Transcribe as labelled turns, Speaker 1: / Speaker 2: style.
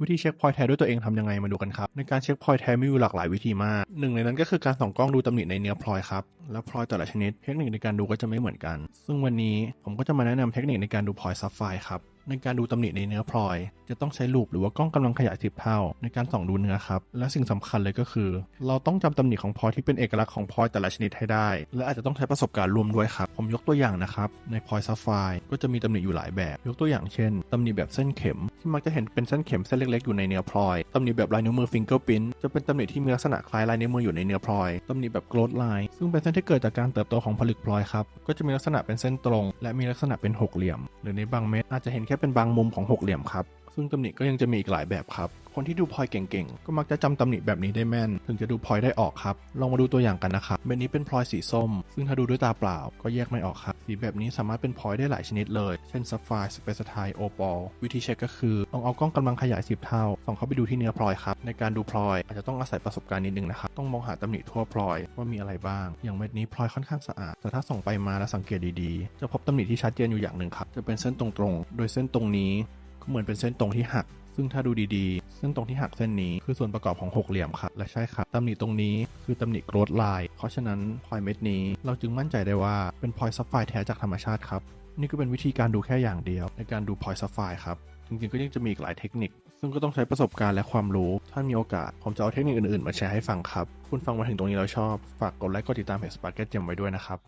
Speaker 1: วิธีเช็คพอยต์แท้ด้วยตัวเองทำยังไงมาดูกันครับ ในการเช็คพอยต์แท้มีอยู่หลากหลายวิธีมากหนึ่งในนั้นก็คือการส่องกล้องดูตำหนิในเนื้อพลอยครับ และพลอยแต่ละชนิดเทคนิคในการดูก็จะไม่เหมือนกัน ซึ่งวันนี้ผมก็จะมาแนะนำเทคนิคในการดูพลอยซับไฟครับ ในการดูตำหนิในเนื้อพลอย จะต้องใช้ลูปหรือว่ากล้องกำลังขยายสิบเท่า ในการส่องดูเนื้อครับ และสิ่งสำคัญเลยก็คือ เราต้องจำตำหนิของพลอยที่เป็นเอกลักษณ์ของพลอยแต่ละชนิดให้ได้ และอาจจะต้องใช้ประสบการณ์ร่วมด้วยครับ ผมยกตัวอย่างนะครับ ในพลอยซับไฟก็จะมีตำหนิอยู่หลายแบบ ยกตัวอย่างเช่นตำหนิแบบเส้นเข็ม ที่มักจะเห็นเป็นเส้นเข็มเส้นเล็กๆอยู่ในเนื้อพลอยตำหนิแบบลายนิ้วมือฟิงเกอร์พินจะเป็นตำหนิที่มีลักษณะคล้ายลายนิ้วมืออยู่ในเนื้อพลอยตำหนิแบบโกลดไลน์ซึ่งเป็นเส้นที่เกิดจากการเติบโตของผลึกพลอยครับก็จะมีลักษณะเป็นเส้นตรง และมีลักษณะเป็นหกเหลี่ยม หรือในบางเม็ดอาจจะเห็นแค่เป็นบางมุมของหกเหลี่ยมครับ ซึ่งตำหนิก็ยังจะมีอีกหลายแบบครับ คนที่ดูพลอยเก่งๆ ก็มักจะจำตำหนิแบบนี้ได้แม่น ถึงจะดูพลอยได้ออกครับ ลองมาดูตัวอย่างกันนะครับเม็ดนี้เป็นพลอยสีส้ม ซึ่งถ้าดูด้วยตาเปล่าก็แยกไม่ออกครับ สีแบบนี้สามารถเป็นพลอยได้หลายชนิดเลย เช่นซัฟไฟสเปซไทโอปอลวิธีเช็คก็คือลองเอากล้องกำลังขยาย 10 เท่าส่องเข้าไปดูที่เนื้อพลอยครับ ในการดูพลอยอาจจะต้องอาศัยประสบการณ์นิดนึงนะครับ ต้องมองหาตำหนิทั่วพลอยว่ามีอะไรบ้าง อย่างเม็ดนี้พลอยค่อนข้างสะอาด แต่ถ้าส่องไปมาแล้วสังเกตดีๆ จะพบตำหนิที่ชัดเจนอยู่อย่างหนึ่งครับ จะเป็นเส้นตรงๆ โดยเส้นตรงนี้ก็เหมือนเป็นเส้นตรงที่หัก ซึ่งถ้าดูดีๆเส้นตรงที่หักเส้นนี้คือส่วนประกอบของหกเหลี่ยมครับ และใช่ครับตำหนิตรงนี้คือตำหนิโกรดไลน์เพราะฉะนั้นพลอยเม็ดนี้เราจึงมั่นใจได้ว่าเป็นพลอยซับไฟแท้จากธรรมชาติครับนี่ก็เป็นวิธีการดูแค่อย่างเดียว ในการดูพลอยซับไฟครับจริงๆก็ยังจะมีอีกหลายเทคนิค ซึ่งก็ต้องใช้ประสบการณ์และความรู้ ถ้ามีโอกาส ผมจะเอาเทคนิคอื่นๆ มาแชร์ให้ฟังครับ คุณฟังมาถึงตรงนี้แล้วชอบ ฝากกดไลค์กดติดตามเพจสปาร์เก็ตเจมไว้ด้วยนะครับ